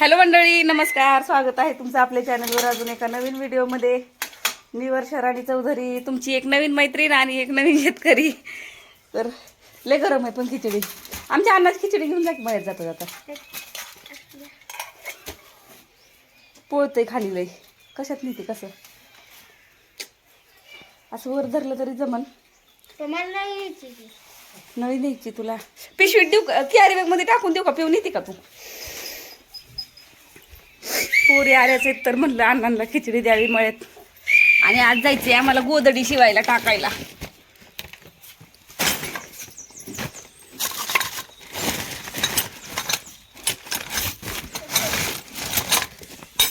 Hello मंडळी नमस्कार. स्वागत आहे तुमचं आपल्या चॅनलवर अजून एका नवीन व्हिडिओमध्ये. मी वर्षा राणी चौधरी तुमची एक नवीन मैत्रीण आणि एक नवीन शेतकरी. तर लय गरम आहे पण खिचडी. आमच्या अन्नाची खिचडी घेऊन जा बाहेर जाता जाता पोळतंय खाली लय. कशात नेते कसं? असं वर धरलं तरी जमन. नवीन द्यायची तुला. पिशवीत देऊ का? कॅरी बॅगमध्ये टाकून देऊ का? पिऊन येते का तू? पोरी आल्याच आहेत तर म्हणलं अण्णांना खिचडी द्यावी मळ्यात. आणि आज जायची आम्हाला गोदडी शिवायला टाकायला.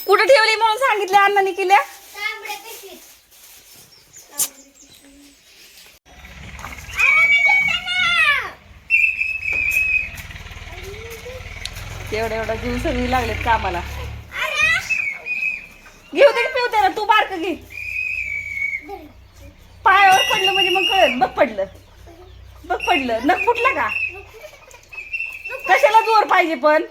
कुठं ठेवली म्हणून सांगितलं अण्णांनी केल्या तांबड्या एवढ्या एवढा जीव सगळी लागलेत कामाला. घेऊ दे पिऊ दे ना तू बारक घे. पायावर पडलं म्हणजे मग कळेल. बघ पडलं. बघ पडलं. नख फुटलं का? कशाला जोर पाहिजे पण?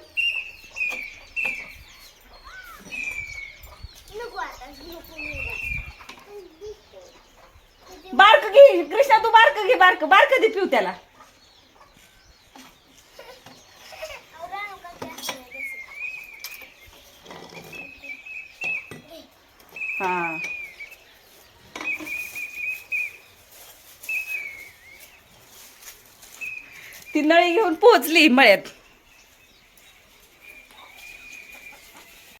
बारक घे. कृष्णा तू बारक घे बारक. बारक दे पिऊ त्याला आवरा नका त्या. हा. ती नळी घेऊन पोहोचली मळ्यात.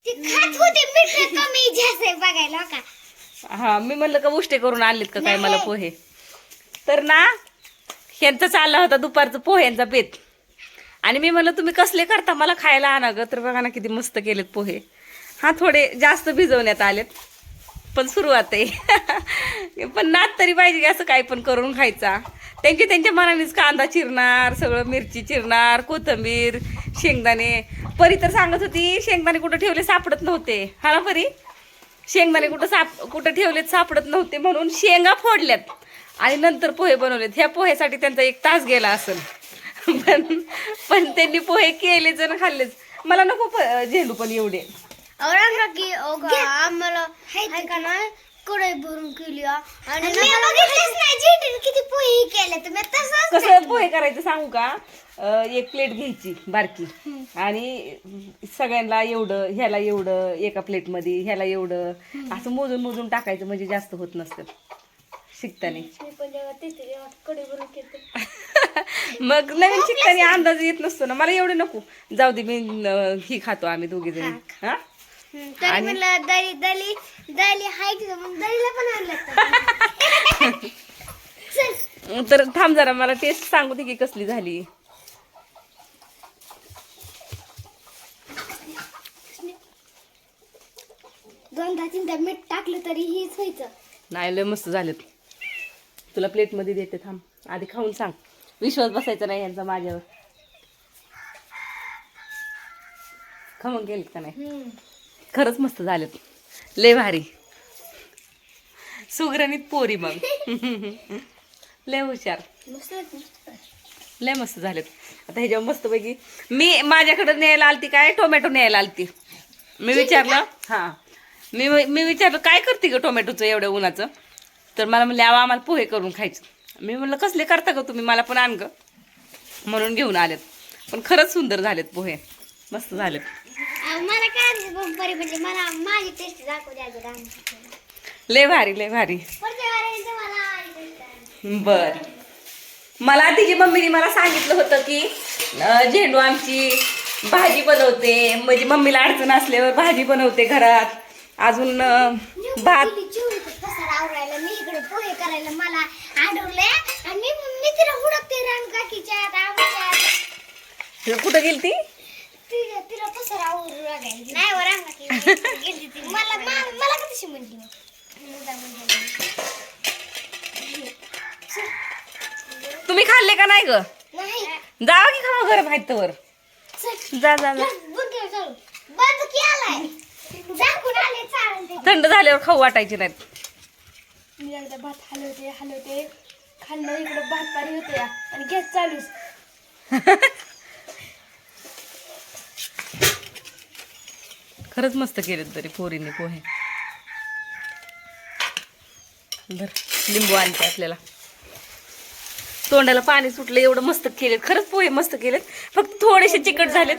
ती खात होती मीठ कमी जास्त आहे बघायला हो का? हा मी म्हणलं का उष्टे करून आणलेत का काय मला पोहे? तर ना ह्यांचा चालला होता दुपारचं पोह्यांचा बेत आणि मी म्हणलं तुम्ही कसले करता? मला खायला आणा ग. तर बघा ना किती मस्त केलेत पोहे. हा थोडे जास्त भिजवण्यात आलेत. पण सुरुवात आहे. पण नात तरी पाहिजे की असं काय पण करून खायचा. त्यांची त्यांच्या मनानेच कांदा चिरणार सगळं मिरची चिरणार कोथिंबीर शेंगदाणे. परी तर सांगत होती शेंगदाणे कुठं ठेवले सापडत नव्हते. हा ना परी? शेंगदाणे कुठं साप कुठं ठेवलेत सापडत नव्हते म्हणून शेंगा फोडल्यात. आणि नंतर पोहे बनवलेत. ह्या पोह्यासाठी त्यांचा एक तास गेला असेल. पण पण त्यांनी पोहे केलेच आणि खाल्लेच. मला नको प- झेंडू पण एवढे. ना की ओगा आम्हाला हाय का नाही कढई भरून केली. आणि मी बघितलंच नाही जेटीने किती पोहे केले तुम्ही तसंच कसं पोहे करायचं सांगू का अं, एक प्लेट घ्यायची बारकी. आणि सगळ्यांना एवढं ह्याला एवढं एका प्लेटमध्ये ह्याला एवढं. असं मोजून मोजून टाकायचं म्हणजे जास्त होत नसतं. शिकताना. मी पण जेव्हा तिथे जेव्हा कढई भरून केली मग नवीन शिकताना अंदाज येत नसतो ना. मला एवढे नको. जाऊ दे मी अं, ही खातो आम्ही दोघे जण. हा? तरी आणि- म्हणलं दली दली दली हाय तिथं मग दलीला पण आणलं चल तर थांब जरा मला टेस्ट सांगू दे की कसली झाली. दोनदा तीनदा मीठ टाकलं तरी हेच व्हायचं. नाही लय मस्त झालेत. तुला प्लेटमध्ये देते थांब. आधी खाऊन सांग. विश्वास बसायचा नाही यांचा माझ्यावर. खमंग गेलेत का नाही? खरंच मस्त झालेत. लय भारी. सुगरणीत पोरी मग लय हुशार. मस्त लय मस्त झालेत. आता ह्याच्यावर मस्तपैकी मी माझ्याकडे न्यायला आलती काय? टोमॅटो न्यायला आलती. मी विचारलं हां. मी मी विचारलं काय करते ग टोमॅटोचं एवढ्या उन्हाचं? तर मला म्हणले आवा आम्हाला पोहे करून खायचं. मी म्हणलं कसले करता ग तुम्ही? मला पण आण ग. म्हणून घेऊन आलेत. पण खरंच सुंदर झालेत पोहे. मस्त झालेत. मला काय बरी म्हणजे मला माझी टेस्ट दाखवू द्या जरा लय भारी लय भारी. पुढच्या मला. बर. मला तिची मम्मीने मला सांगितलं होतं की अं, झेंडू आमची भाजी बनवते. म्हणजे मम्मीला अडचण असल्यावर भाजी बनवते घरात. अजून अं, भात तिला चिवडीचं पसार आवरायला मी इकडे पोहे करायला मला आढळले. आणि मी मी तिला हुडकते रान काकीच्या आंब्याच्या कुठं गेली ती तिला तिला पसार आवरू लागायची नाही वर मला मा- मला का तशी म्हणली मग? मुद्दा म्हणली. तुम्ही खाल्ले का नाही ग? नाही. जावा की खावा गरम आहेत तर चल. जा जा जा. बंद कर चालू. बंद केलाय झाकून आले चालेल ते. थंड झाल्यावर खाऊ वाटायचे नाहीत. मी एकदा भात हलवते हलवते. खाल्लं इकडे भात पारी होते आणि गॅस चालूच. खरंच मस्त केलेत तरी पोरीने पोहे. बर लिंबू आणते आपल्याला. तोंडाला पाणी सुटलं एवढं मस्त केलेत. खरंच पोहे मस्त केलेत. फक्त थोडेसे चिकट झालेत.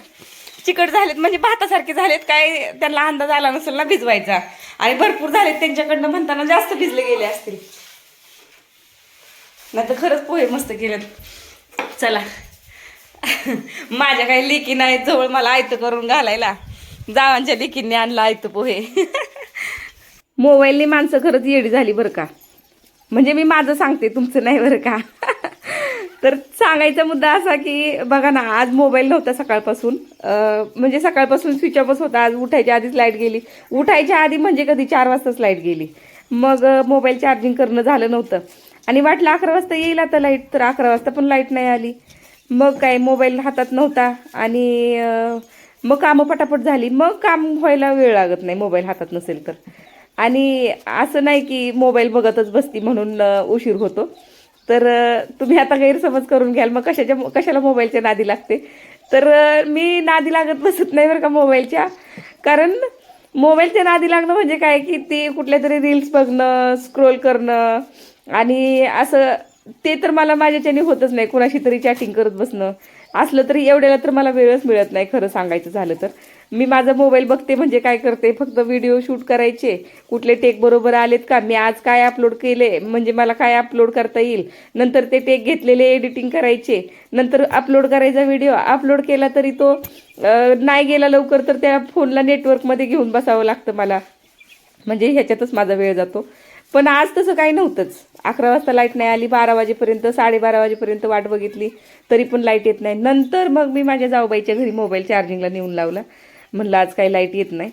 चिकट झालेत म्हणजे भातासारखे झालेत. काय त्यांना अंदाज आला नसेल ना भिजवायचा. आणि भरपूर झालेत त्यांच्याकडनं म्हणताना जास्त भिजले गेले असतील. नाही तर खरंच पोहे मस्त केलेत. चला. माझ्या काही लेकी नाही जवळ मला आयतं करून घालायला. जावांच्या देखीने आणलं आयतं पोहे. मोबाईलने माणसं खरंच येडी झाली बरं का. म्हणजे मी माझं सांगते तुमचं नाही बरं का. तर सांगायचा मुद्दा असा की बघा ना आज मोबाईल नव्हता सकाळपासून. म्हणजे सकाळपासून स्विच ऑफच होता आज उठायच्या आधीच लाइट गेली. उठायच्या आधी म्हणजे कधी चार वाजताच लाइट गेली. मग मोबाईल चार्जिंग करणं झालं नव्हतं. आणि वाटलं अकरा वाजता येईल आता लाइट तर अकरा वाजता पण लाइट नाही आली. मग काय मोबाईल हातात नव्हता. आणि मग कामं पटापट झाली. मग काम व्हायला वेळ लागत नाही मोबाईल हातात नसेल तर. आणि असं नाही की मोबाईल बघतच बसती म्हणून उशीर होतो. तर तुम्ही आता गैरसमज करून घ्याल. मग कशाच्या कशाला मोबाईलच्या नादी लागते? तर मी नादी लागत बसत नाही बरं का मोबाईलच्या. कारण मोबाईलच्या नादी लागणं म्हणजे काय? की ते कुठल्या तरी रील्स बघणं स्क्रोल करणं आणि असं ते तर मला माझ्याच्याने होतच नाही. कुणाशी तरी चॅटिंग करत बसणं. असलं तरी एवढ्याला तर मला वेळच मिळत नाही खरं सांगायचं झालं तर. मी माझा मोबाईल बघते म्हणजे काय करते? फक्त व्हिडिओ शूट करायचे. कुठले टेक बरोबर आलेत का? मी आज काय अपलोड केले? म्हणजे मला काय अपलोड करता येईल? नंतर ते टेक घेतलेले एडिटिंग करायचे. नंतर अपलोड करायचा व्हिडिओ अपलोड केला तरी तो नाही गेला लवकर तर त्या फोनला नेटवर्कमध्ये घेऊन बसावं लागतं मला. म्हणजे ह्याच्यातच माझा वेळ जातो. पण आज तसं काही नव्हतंच. अकरा वाजता लाइट नाही आली बारा वाजेपर्यंत साडेबारा वाजेपर्यंत वाट बघितली तरी पण लाइट येत नाही. नंतर मग मी माझ्या जाऊबाईच्या घरी मोबाईल चार्जिंगला नेऊन लावला. म्हणलं आज काही लाइट येत नाही.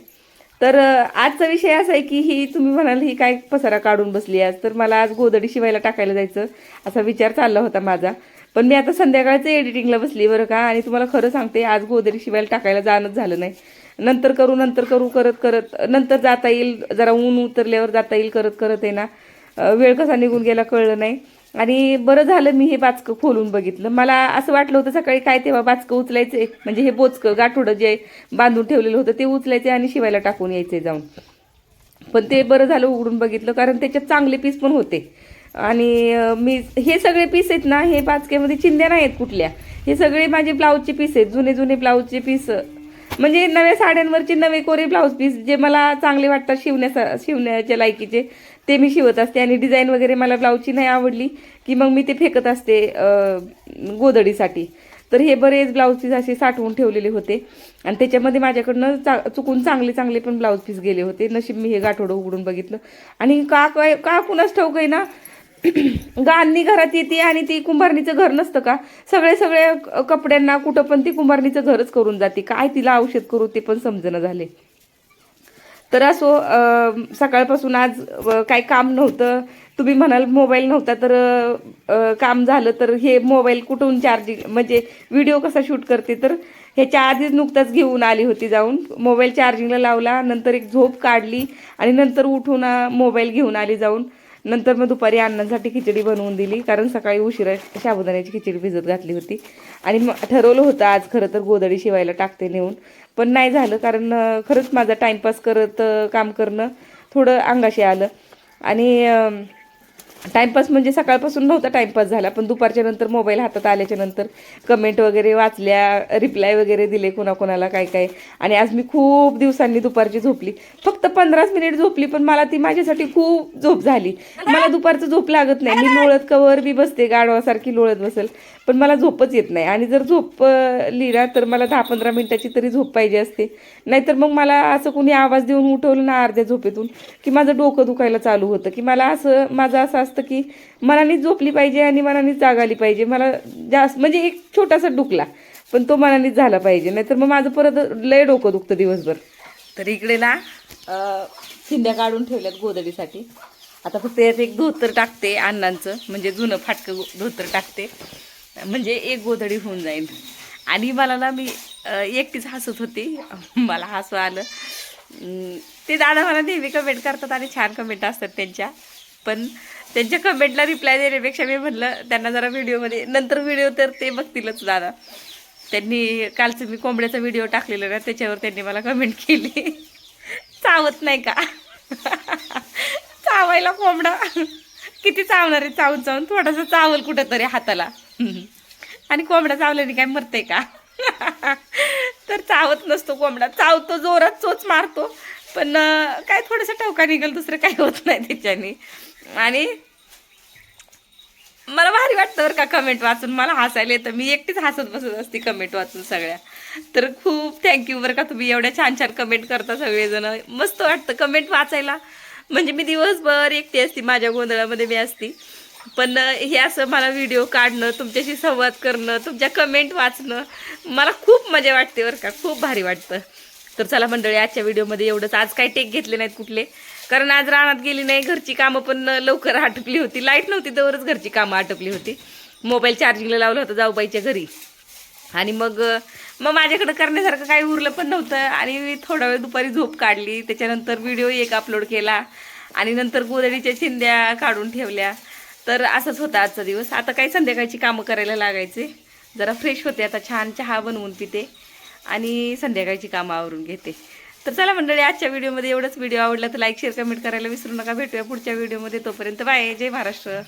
तर आजचा विषय असा आहे की ही तुम्ही म्हणाल ही काय पसारा काढून बसली आज. तर मला आज गोदडी शिवायला टाकायला जायचं असा विचार चालला होता माझा. पण मी आता संध्याकाळचं एडिटिंगला बसली बरं का? आणि तुम्हाला खरं सांगते आज गोदडी शिवायला टाकायला जाणंच झालं नाही. नंतर करू नंतर करू करत करत. नंतर जाता येईल जरा ऊन उतरल्यावर जाता येईल करत करत आहे ना. वेळ कसा निघून गेला कळलं नाही. आणि बरं झालं मी हे बाचकं खोलून बघितलं. मला असं वाटलं होतं सकाळी काय तेव्हा बाचकं उचलायचे म्हणजे हे बोचकं गाठोडं जे बांधून ठेवलेलं होतं ते उचलायचे आणि शिवायला टाकून यायचे जाऊन. पण ते बरं झालं उघडून बघितलं कारण त्याच्यात चांगले पीस पण होते. आणि मी हे सगळे पीस आहेत ना हे बाचक्यामध्ये चिंध्या नाही आहेत कुठल्या. हे सगळे माझे ब्लाऊजचे पीस आहेत जुने जुने ब्लाऊजचे पीस. म्हणजे नव्या साड्यांवरचे नवे कोरे ब्लाऊज पीस जे मला चांगले वाटतात शिवण्याचा शिवण्याच्या लायकीचे ते मी शिवत असते. आणि डिझाईन वगैरे मला ब्लाऊजची नाही आवडली की मग मी ते फेकत असते गोदडीसाठी तर हे बरेच ब्लाऊज पीस असे साठवून ठेवलेले होते. आणि त्याच्यामध्ये माझ्याकडनं चा चुकून चांगले चांगले पण ब्लाऊज पीस गेले होते. नशीब मी हे गाठोडं उघडून बघितलं. आणि का काय का कुणाच ठाऊक आहे ना गांधी घरात येते आणि ती कुंभारणीचं घर नसतं का? सगळे सगळे कपड्यांना कुठं पण ती कुंभारणीचं घरच करून जाते. काय तिला औषध करू ते पण समजणं झाले. तर असो सकाळपासून आज काय काम नव्हतं. तुम्ही म्हणाल मोबाईल नव्हता तर काम झालं तर हे मोबाईल कुठून चार्जिंग म्हणजे व्हिडिओ कसा शूट करते? तर ह्याच्या आधीच नुकताच घेऊन आली होती जाऊन. मोबाईल चार्जिंगला लावला नंतर एक झोप काढली आणि नंतर उठून मोबाईल घेऊन आली जाऊन. नंतर मग दुपारी अण्णांसाठी खिचडी बनवून दिली कारण सकाळी उशिरा साबुदाण्याची खिचडी भिजत घातली होती. आणि मग ठरवलं होतं आज खरं तर गोदडी शिवायला टाकते नेऊन. पण नाही झालं कारण खरंच माझा टाईमपास करत काम करणं थोडं अंगाशी आलं. आणि टाईमपास म्हणजे सकाळपासून नव्हता टाईमपास झाला पण दुपारच्या नंतर मोबाईल हातात आल्याच्यानंतर कमेंट वगैरे वाचल्या रिप्लाय वगैरे दिले कोणाकोणाला काय काय. आणि आज मी खूप दिवसांनी दुपारची झोपली. फक्त पंधराच मिनिट झोपली पण मला ती माझ्यासाठी खूप झोप झाली. मला दुपारचं झोप लागत नाही. मी लोळत कवर बी बसते गाढवासारखी लोळत बसेल. पण मला झोपच येत नाही. आणि जर झोप लिहिला तर मला दहा पंधरा मिनिटाची तरी झोप पाहिजे असते. नाहीतर मग मला असं कोणी आवाज देऊन उठवलं ना अर्ध्या झोपेतून की माझं डोकं दुखायला चालू होतं की मला असं माझं असं असतं की मनानेच झोपली पाहिजे आणि मनानेच जागाली पाहिजे. मला जास्त म्हणजे एक छोटासा डुकला पण तो मनानेच झाला पाहिजे. नाहीतर मग माझं परत लय डोकं दुखतं दिवसभर. तर इकडे ना शिंद्या काढून ठेवल्यात गोदडीसाठी आता फक्त यात एक धोतर टाकते अण्णांचं म्हणजे जुनं फाटकं धोतर टाकते. म्हणजे एक गोधडी होऊन जाईल. आणि मला ना मी एकटीच हसत होती. मला हसू आलं. ते दादा मला नेहमी कमेंट करतात आणि छान कमेंट असतात त्यांच्या. पण त्यांच्या कमेंटला रिप्लाय देण्यापेक्षा मी म्हटलं त्यांना जरा व्हिडिओमध्ये नंतर व्हिडिओ तर ते बघतीलच दादा. त्यांनी कालचं मी कोंबड्याचा व्हिडिओ टाकलेला ना त्याच्यावर त्यांनी मला कमेंट केली. चावत नाही का? चावायला कोंबडा. किती चावणार आहे चावून चावून? थोडासा चावल कुठं तरी हाताला. आणि कोंबडा चावल्याने काय मरते का? तर चावत नसतो कोंबडा. चावतो जोरात चोच मारतो. पण काय थोडंसं टवका निघेल दुसरं काही होत नाही त्याच्याने. आणि मला भारी वाटतं बरं का कमेंट वाचून. मला हसायला येतं. मी एकटीच हसत बसत असते कमेंट वाचून सगळ्या. तर खूप थँक्यू बरं का तुम्ही एवढ्या छान छान कमेंट करता सगळेजण. मस्त वाटतं कमेंट वाचायला. म्हणजे मी दिवसभर एकटी असती माझ्या गोंधळामध्ये मी असती. पण हे असं मला व्हिडिओ काढणं तुमच्याशी संवाद करणं तुमच्या कमेंट वाचणं मला खूप मजा वाटते बरं का. खूप भारी वाटतं. तर चला मंडळी आजच्या व्हिडिओमध्ये एवढंच. आज काही टेक घेतले नाहीत कुठले. कारण आज रानात गेली नाही घरची कामं पण लवकर आटपली होती. लाइट नव्हती तरच घरची कामं आटपली होती. मोबाईल चार्जिंगला लावलं होतं जाऊबाईच्या घरी. आणि मग मग माझ्याकडं करण्यासारखं काही उरलं पण नव्हतं. आणि थोडा वेळ दुपारी झोप काढली. त्याच्यानंतर व्हिडिओ एक अपलोड केला. आणि नंतर गोदडीच्या चिंध्या काढून ठेवल्या. तर असंच होता आजचा दिवस. आता काही संध्याकाळची कामं करायला लागायचे. जरा फ्रेश होते. आता छान चहा बनवून पिते. आणि संध्याकाळची कामं आवरून घेते. तर चला मंडळी आजच्या व्हिडिओमध्ये एवढंच. व्हिडिओ आवडला तर लाईक शेअर कमेंट करायला विसरू नका. भेटूया पुढच्या व्हिडिओमध्ये. तोपर्यंत बाय. जय महाराष्ट्र.